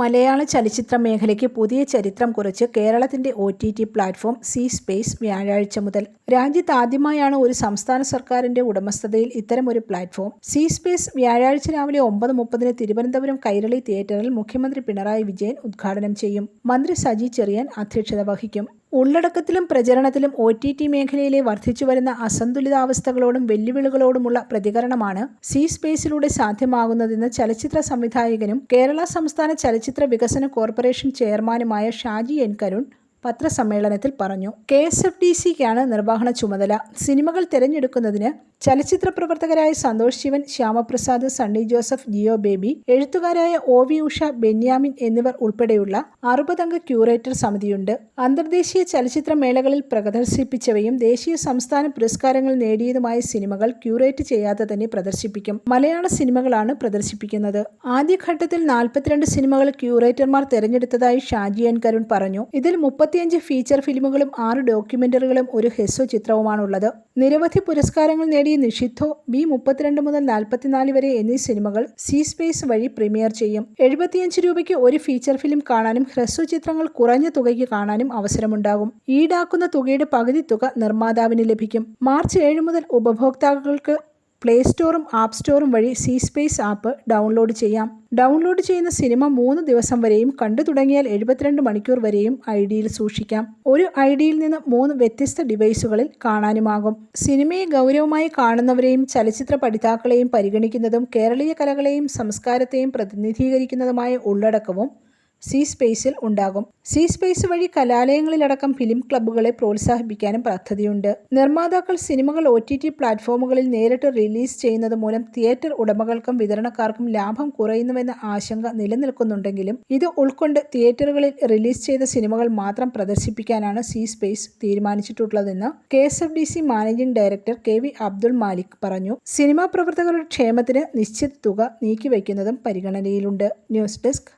മലയാള ചലച്ചിത്ര മേഖലയ്ക്ക് പുതിയ ചരിത്രം കുറിച്ച് കേരളത്തിന്റെ O T T platform C space വ്യാഴാഴ്ച മുതൽ. രാജ്യത്ത് ആദ്യമായാണ് ഒരു സംസ്ഥാന സർക്കാരിന്റെ ഉടമസ്ഥതയിൽ ഇത്തരമൊരു പ്ലാറ്റ്ഫോം. സി സ്പേസ് വ്യാഴാഴ്ച രാവിലെ ഒമ്പത് മുപ്പതിന് തിരുവനന്തപുരം കൈരളി തിയേറ്ററിൽ മുഖ്യമന്ത്രി പിണറായി വിജയൻ ഉദ്ഘാടനം ചെയ്യും. മന്ത്രി സജി ചെറിയാൻ അധ്യക്ഷത വഹിക്കും. ഉള്ളടക്കത്തിലും പ്രചരണത്തിലും ഒ ടി ടി മേഖലയിലെ വർദ്ധിച്ചുവരുന്ന അസന്തുലിതാവസ്ഥകളോടും വെല്ലുവിളികളോടുമുള്ള പ്രതികരണമാണ് സി സ്പേസിലൂടെ സാധ്യമാകുന്നതെന്ന് ചലച്ചിത്ര സംവിധായകനും കേരള സംസ്ഥാന ചലച്ചിത്ര വികസന കോർപ്പറേഷൻ ചെയർമാനുമായ ഷാജി എൻ കരുൺ പത്രസമ്മേളനത്തിൽ പറഞ്ഞു. കെ എസ് എഫ് ഡി സിക്കാണ് നിർവഹണ ചുമതല. സിനിമകൾ തിരഞ്ഞെടുക്കുന്നതിന് ചലച്ചിത്ര പ്രവർത്തകരായ സന്തോഷ് ശിവൻ ശ്യാമപ്രസാദ് സണ്ണി ജോസഫ് ജിയോ ബേബി എഴുത്തുകാരായ ഒ വി ഉഷ ബെന്യാമിൻ എന്നിവർ ഉൾപ്പെടെയുള്ള അറുപതംഗ ക്യൂറേറ്റർ സമിതിയുണ്ട്. അന്തർദേശീയ ചലച്ചിത്ര മേളകളിൽ പ്രദർശിപ്പിച്ചവയും ദേശീയ സംസ്ഥാന പുരസ്കാരങ്ങൾ നേടിയതുമായ സിനിമകൾ ക്യൂറേറ്റ് ചെയ്യാതെ തന്നെ പ്രദർശിപ്പിക്കും. മലയാള സിനിമകളാണ് പ്രദർശിപ്പിക്കുന്നത്. ആദ്യഘട്ടത്തിൽ നാൽപ്പത്തിരണ്ട് സിനിമകൾ ക്യൂറേറ്റർമാർ തെരഞ്ഞെടുത്തതായി ഷാജി എൻ കരുൺ പറഞ്ഞു. ഇതിൽ മുപ്പത്തിയഞ്ച് ഫീച്ചർ ഫിലിമുകളും ആറ് ഡോക്യുമെന്ററികളും ഒരു ഹെസ്സോ ചിത്രവുമാണുള്ളത്. നിരവധി പുരസ്കാരങ്ങൾ നേടിയ നിഷിദ്ധോ ബി മുപ്പത്തിരണ്ട് മുതൽ നാൽപ്പത്തിനാല് വരെ എന്നീ സിനിമകൾ സി സ്പേസ് വഴി പ്രീമിയർ ചെയ്യും. എഴുപത്തിയഞ്ച് രൂപയ്ക്ക് ഒരു ഫീച്ചർ ഫിലിം കാണാനും ഹ്രസ്വ ചിത്രങ്ങൾ കുറഞ്ഞ തുകയ്ക്ക് കാണാനും അവസരമുണ്ടാകും. ഈടാക്കുന്ന തുകയുടെ പകുതി തുക നിർമ്മാതാവിന് ലഭിക്കും. മാർച്ച് ഏഴ് മുതൽ ഉപഭോക്താക്കൾക്ക് പ്ലേ സ്റ്റോറും ആപ്പ് സ്റ്റോറും വഴി സി സ്പേസ് ആപ്പ് ഡൗൺലോഡ് ചെയ്യാം. ഡൗൺലോഡ് ചെയ്യുന്ന സിനിമ മൂന്ന് ദിവസം വരെയും കണ്ടു തുടങ്ങിയാൽ എഴുപത്തിരണ്ട് മണിക്കൂർ വരെയും ഐ ഡിയിൽ സൂക്ഷിക്കാം. ഒരു ഐ ഡിയിൽ നിന്ന് മൂന്ന് വ്യത്യസ്ത ഡിവൈസുകളിൽ കാണാനുമാകും. സിനിമയെ ഗൗരവമായി കാണുന്നവരെയും ചലച്ചിത്ര പഠിതാക്കളെയും പരിഗണിക്കുന്നതും കേരളീയ കലകളെയും സംസ്കാരത്തെയും പ്രതിനിധീകരിക്കുന്നതുമായ ഉള്ളടക്കവും സി സ്പേസിൽ ഉണ്ടാകും. സി സ്പേസ് വഴി കലാലയങ്ങളിലടക്കം ഫിലിം ക്ലബ്ബുകളെ പ്രോത്സാഹിപ്പിക്കാനും പദ്ധതിയുണ്ട്. നിർമ്മാതാക്കൾ സിനിമകൾ ഒ ടി ടി പ്ലാറ്റ്ഫോമുകളിൽ നേരിട്ട് റിലീസ് ചെയ്യുന്നത് മൂലം തിയേറ്റർ ഉടമകൾക്കും വിതരണക്കാർക്കും ലാഭം കുറയുന്നുവെന്ന ആശങ്ക നിലനിൽക്കുന്നുണ്ടെങ്കിലും ഇത് ഉൾക്കൊണ്ട് തിയേറ്ററുകളിൽ റിലീസ് ചെയ്ത സിനിമകൾ മാത്രം പ്രദർശിപ്പിക്കാനാണ് C space തീരുമാനിച്ചിട്ടുള്ളതെന്ന് K S F D C managing director K V Abdul Malik പറഞ്ഞു. സിനിമാ പ്രവർത്തകരുടെ ക്ഷേമത്തിന് നിശ്ചിത തുക നീക്കിവയ്ക്കുന്നതും പരിഗണനയിലുണ്ട്. ന്യൂസ് ഡെസ്ക്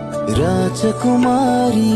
రాజకుమారి.